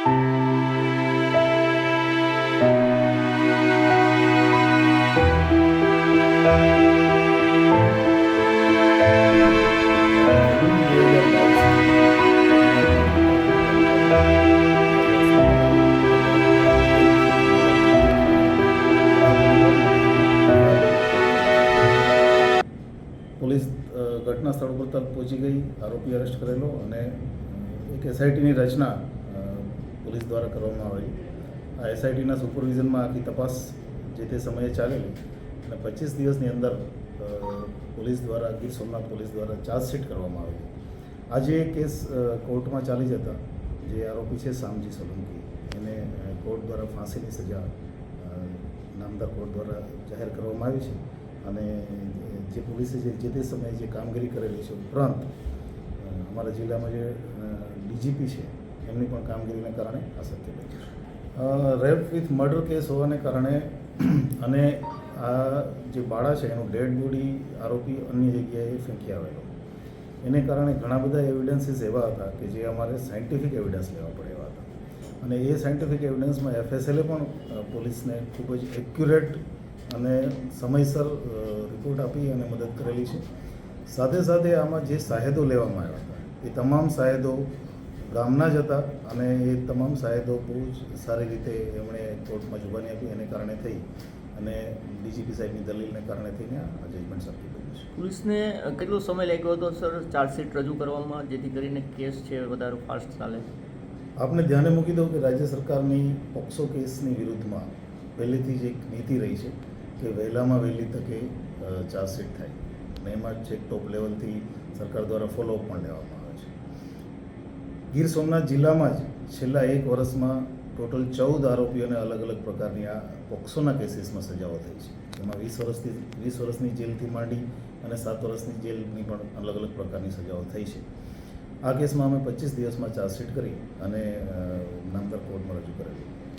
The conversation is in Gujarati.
પોલીસ ઘટના સ્થળ પર તરત પહોંચી ગઈ આરોપી અરેસ્ટ કરેલો અને એક એસઆઈટીની રચના પોલીસ દ્વારા કરવામાં આવેલી. આ એસઆઈટીના સુપરવિઝનમાં આખી તપાસ જે તે સમયે ચાલેલી અને પચીસ દિવસની અંદર પોલીસ દ્વારા, ગીર સોમનાથ પોલીસ દ્વારા ચાર્જશીટ કરવામાં આવેલી. આજે એ કેસ કોર્ટમાં ચાલી જતા, જે આરોપી છે શામજી સોલંકી, એને કોર્ટ દ્વારા ફાંસીની સજા નામદાર કોર્ટ દ્વારા જાહેર કરવામાં આવી છે અને, જે પોલીસે જે જે તે સમયે જે કામગીરી કરેલી છે ઉપરાંત અમારા જિલ્લામાં જે ડીજીપી છે એમની પણ કામગીરીને કારણે આ સત્ય બન્યું રેપ વિથ મર્ડર કેસ હોવાને કારણે અને આ જે બાળા છે, એનું ડેડ બોડી આરોપી અન્ય જગ્યાએ ફેંકી આવેલો. એને કારણે ઘણા બધા એવિડન્સીસ એવા હતા કે જે અમારે સાયન્ટિફિક એવિડન્સ લેવા પડે એવા હતા. અને એ સાયન્ટિફિક એવિડન્સમાં એફએસએલે પણ પોલીસને ખૂબ જ એક્યુરેટ અને સમયસર રિપોર્ટ આપી અને મદદ કરેલી છે. સાથે સાથે આમાં જે સાહેદો લેવામાં આવ્યા હતા, એ તમામ સાહેદો ગામના જ હતા અને એ તમામ સાહેબો બહુ જ સારી રીતે એમણે કોર્ટમાં જુબાની આપી એને કારણે થઈ અને ડીજીપી સાહેબની દલીલને કારણે થઈને આ જજમેન્ટ સરકી કર્યું છે પોલીસને કેટલો સમય લાગ્યો હતો સર ચાર્જશીટ રજૂ કરવામાં જેથી કરીને કેસ છે વધારે ફાસ્ટ ચાલે? આપને ધ્યાને મૂકી દઉં કે રાજ્ય સરકારની પોક્સો કેસની વિરુદ્ધમાં પહેલેથી જ એક નીતિ રહી છે કે વહેલામાં વહેલી તકે ચાર્જશીટ થાય. અને એમાં છેક ટોપ લેવલથી સરકાર દ્વારા ફોલોઅપ પણ લેવામાં ગીર સોમનાથ જિલ્લામાં જ છેલ્લા એક વર્ષમાં ટોટલ ચૌદ આરોપીઓને અલગ અલગ પ્રકારની આ પોક્સોના કેસીસમાં સજાઓ થઈ છે. જેમાં વીસ વર્ષથી, વીસ વર્ષની જેલથી માંડી અને સાત વર્ષની જેલની પણ અલગ અલગ પ્રકારની સજાઓ થઈ છે. આ કેસમાં અમે પચીસ દિવસમાં ચાર્જશીટ કરી અને નામદાર કોર્ટમાં રજૂ કરેલી.